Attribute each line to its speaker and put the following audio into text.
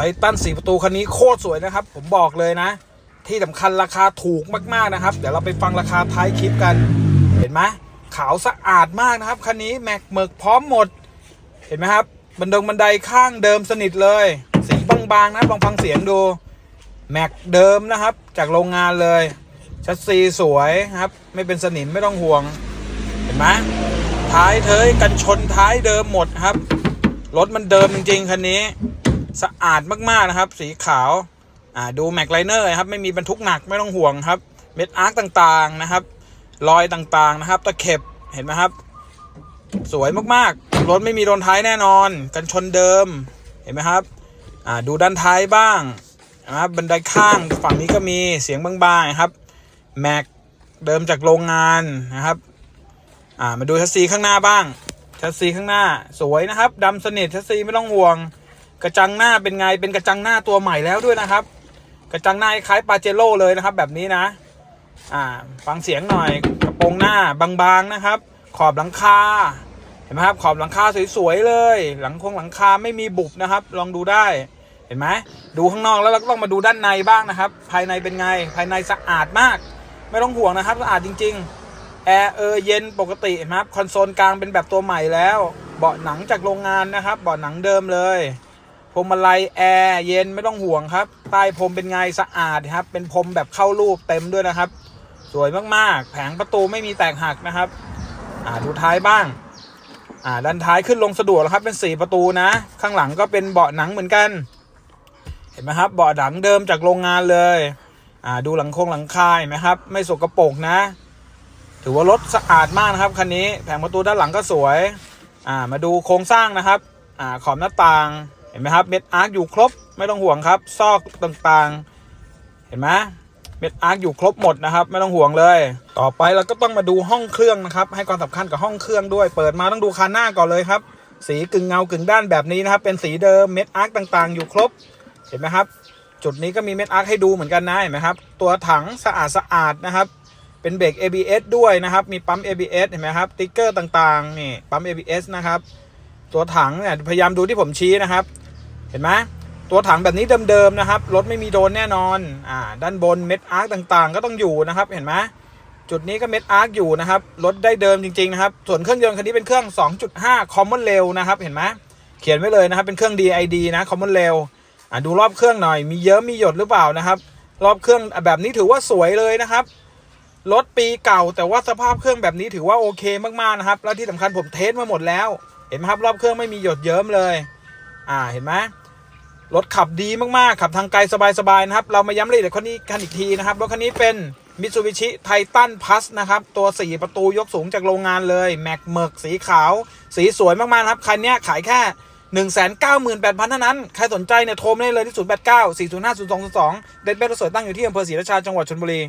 Speaker 1: ไททันสีประตูคันนี้โคตรสวยนะครับ ผมบอกเลยนะ ที่สำคัญราคาถูกมากๆนะครับ เดี๋ยวเราไปฟังราคาท้ายคลิปกัน เห็นไหมขาวสะอาดมากนะครับคันนี้แม็กเมิกพร้อมหมด เห็นไหมครับ บันดงบันไดข้างเดิมสนิทเลย สีบางๆนะลองฟังเสียงดูแม็กเดิมนะครับ จากโรงงานเลยชัดซีสวยครับ ไม่เป็นสนิมไม่ต้องห่วง เห็นไหมท้ายเทยกันชนท้ายเดิมหมดครับรถมันเดิมจริงๆคันนี้ สะอาดมากๆนะครับ สีขาวอ่าดูแม็กไลเนอร์ครับไม่มีบรรทุกหนักไม่ต้องห่วงครับ เม็ดอาร์คต่างๆนะครับ รอยต่างๆนะครับ ตะเข็บเห็นไหมครับ สวยมากๆรถไม่มีโดนท้ายแน่นอน กันชนเดิมเห็นไหมครับอ่าดูด้านท้ายบ้างนะครับบันไดข้างฝั่งนี้ก็มีเสียงบางๆครับแม็กเดิมจากโรงงานนะครับอ่ามาดูชัสซีข้างหน้าบ้างชัสซีข้างหน้าสวยนะครับดำสนิทชัสซีไม่ต้องห่วง กระจังหน้าเป็นไงเป็นกระจังหน้าตัวใหม่แล้วด้วยนะครับ กระจังหน้าคล้ายปาเจโร่เลยนะครับ แบบนี้นะ อ่าฟังเสียงหน่อยกระโปรงหน้าบางๆนะครับ ขอบหลังคาเห็นไหมครับขอบหลังคาสวยๆเลย หลังคงหลังคาไม่มีบุบนะครับ ลองดูได้เห็นไหมดูข้างนอกแล้วเราก็ต้องมาดูด้านในบ้างนะครับ ภายในเป็นไงภายในสะอาดมาก ไม่ต้องห่วงนะครับสะอาดจริง ๆแอร์เออเย็นปกติเห็นไหมครับคอนโซลกลางเป็นแบบตัวใหม่แล้ว เบาะหนังจากโรงงานนะครับ เบาะหนังเดิมเลย พรมอะไรแอร์เย็นไม่ต้องห่วงครับใต้พรมเป็นไงสะอาดครับ เป็นพรมแบบเข้ารูปเต็มด้วยนะครับ สวยมากๆ แผงประตูไม่มีแตกหักนะครับอ่าดูท้ายบ้างอ่าด้านท้ายขึ้นลงสะดวกแล้วครับเป็นสีประตูนะ ข้างหลังก็เป็นเบาะหนังเหมือนกัน เห็นไหมครับเบาะหนังเดิมจากโรงงานเลยอ่าดูหลังโครงหลังคาเห็นไหมครับ ไม่สกปรกนะ ถือว่ารถสะอาดมากนะครับคันนี้แผงประตูด้านหลังก็สวยอ่ามาดูโครงสร้างนะครับอ่าขอบหน้าต่าง ห็นไหมครับเม็ดอาร์คอยู่ครบไม่ต้องห่วงครับ ซอกต่างๆ เห็นไหมเม็ดอาร์คอยู่ครบหมดนะครับ ไม่ต้องห่วงเลย ต่อไปเราก็ต้องมาดูห้องเครื่องนะครับ ให้ความสำคัญกับห้องเครื่องด้วย เปิดมาต้องดูคันหน้าก่อนเลยครับ สีกึ่งเงากึ่งด้านแบบนี้นะครับ เป็นสีเดิมเม็ดอาร์คต่างๆ อยู่ครบ เห็นไหมครับ จุดนี้ก็มีเม็ดอาร์คให้ดูเหมือนกันนะเห็นไหมครับ ตัวถังสะอาดสะอาดนะครับ เป็นเบรก ABS ด้วยนะครับ มีปั๊ม ABS เห็นไหมครับติ๊กเกอร์ต่างๆนี่ปั๊ม ABS นะครับตัวถังเนี่ยพยายามดูที่ผมชี้นะครับ เห็นไหมตัวถังแบบนี้เดิมๆนะครับรถไม่มีโดนแน่นอนอ่าด้านบนเม็ดอาร์คต่างๆ ก็ต้องอยู่นะครับ เห็นไหมจุดนี้ก็เม็ดอาร์คอยู่นะครับรถได้เดิมจริงๆนะครับส่วนเครื่องยนต์คันนี้เป็นเครื่อง 2.5 Common Rail นะครับ เห็นไหมเขียนไว้เลยนะครับ เป็นเครื่อง DID นะ Common Rail อ่าดูรอบเครื่องหน่อยมีเยอะมีหยดหรือเปล่านะครับ รอบเครื่องแบบนี้ถือว่าสวยเลยนะครับรถปีเก่า แต่ว่าสภาพเครื่องแบบนี้ถือว่าโอเคมากๆนะครับ แล้วที่สำคัญผมเทสมาหมดแล้ว เห็นไหมครับรอบเครื่องไม่มีหยดเยิ้มเลย อ่าเห็นไหม รถขับดีมากๆ ขับทางไกลสบาย ๆ นะครับ เรามาย้ำรายละเอียดคันนี้กันอีกทีนะครับ รถคันนี้เป็น Mitsubishi Titan Plus นะครับ ตัว 4 ประตูยกสูงจากโรงงานเลย แม็กเมิกสีขาว สีสวยมากๆนะครับ คันนี้ขายแค่ 198,000เท่านั้น ใครสนใจเนี่ยโทรมาได้เลยที่ 089 405 0222 เด็ดเบสสวยตั้งอยู่ที่อำเภอศรีราชาจังหวัดชลบุรี